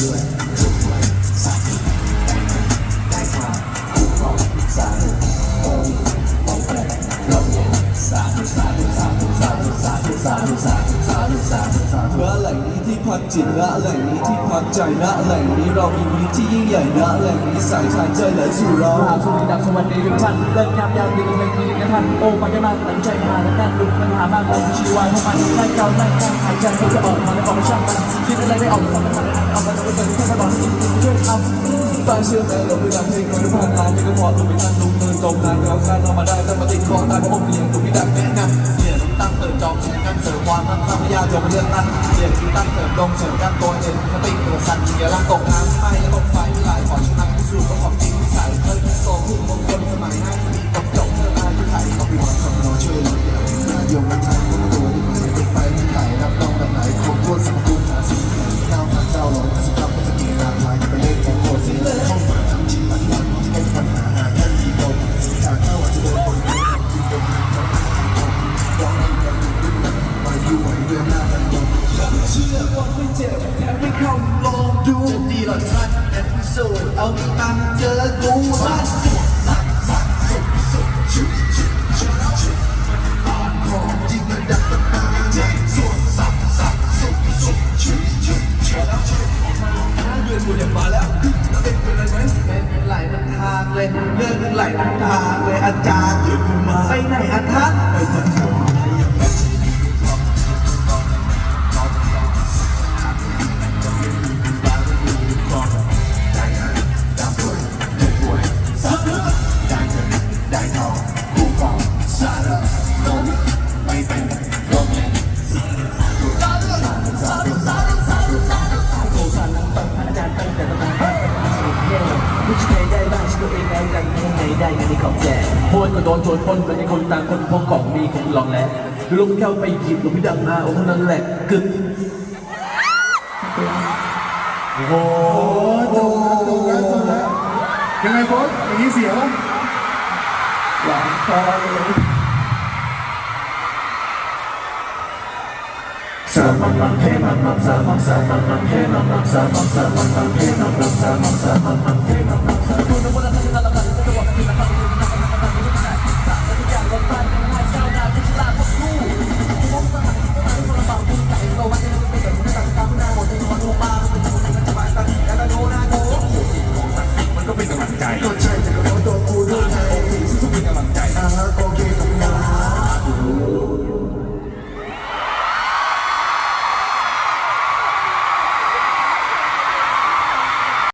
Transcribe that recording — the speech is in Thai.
ด้ตละเแหล่งนี้ที่พักจิตณแหล่งนี้ที่พักใจณแหล่งนี้เรามีมิตรที่ยิ่งใหญ่ละแหล่งนี้สายชายเจไหลสู่เราหากคุณดับสวัสดีทุกท่านเลิกงามยามดีกันเพลงนี้นะท่านโอ้ปัญญากตั้งใจมาแล้วนั่นดูปัญหามากมายชีวาเพราะมันไม่เก่าไม่ตั้งหายใจไม่จะออกมาแล้วออกมาช่างมันคิดอะไรไม่ออกสำคัญ ไรออกมาแล้วก็เกิดแค่อกช่วยทำตาเชื่อไหมเราไปดังเพลงเราผ่านงานไม่ก็พอตัวไปนั่งลงเดินตรงนั้นเราการเรามาได้แต่มาติดคอตายเพราะผมเพียงตัวไม่ดังแนะนำเนี่ยตั้งเติมจองชิงกันเสริมความมั่งคั่งไม่ยากจบเรื่องนั้นเรียนที่ตั้งเติมลงเสริมกันตัวเองสติเปิดสั่นเกียร์ล่างตกน้ำไม่และตกไฟ จะดีหรอท่านแอปโซดเอาตังเจอกูท่านสักสักสุดสุดชุดชุดชุดชุดอ่านของจริงมันดังมันมาเจ็บส่วนสักสักสุดสุดชุดชุดชุดชุดเดือนกูเนี่ยมาแล้วแล้วเป็นเป็นอะไรไหมเป็นไหลมันทางเลยเลื่อนไหลมันทางเลยอาจารย์เดี๋ยวกูมาไปไหนอาทัศน์ไปทัศน์ ได้บ้างฉันตัวเองแล้วกันยังไงได้กันในของแจกโพสก็โดนโจรปล้นแล้วในคนต่างคนพกของมีคงลองแล้วลุกเข้าไปหยิบลูกพี่ดังมาโอ้เท่านั้นแหละกึกโอ้โหตรงแล้วตรงแล้วตรงแล้วยังไงโค้ชอย่างนี้เสียวะ หวานคอเลยสามังมังเทมังมังสามังสามังมังเทมังมังสามังสามังมังเทมังมังสามังสามังมังเทมังมังสาคุณนวัตกรรม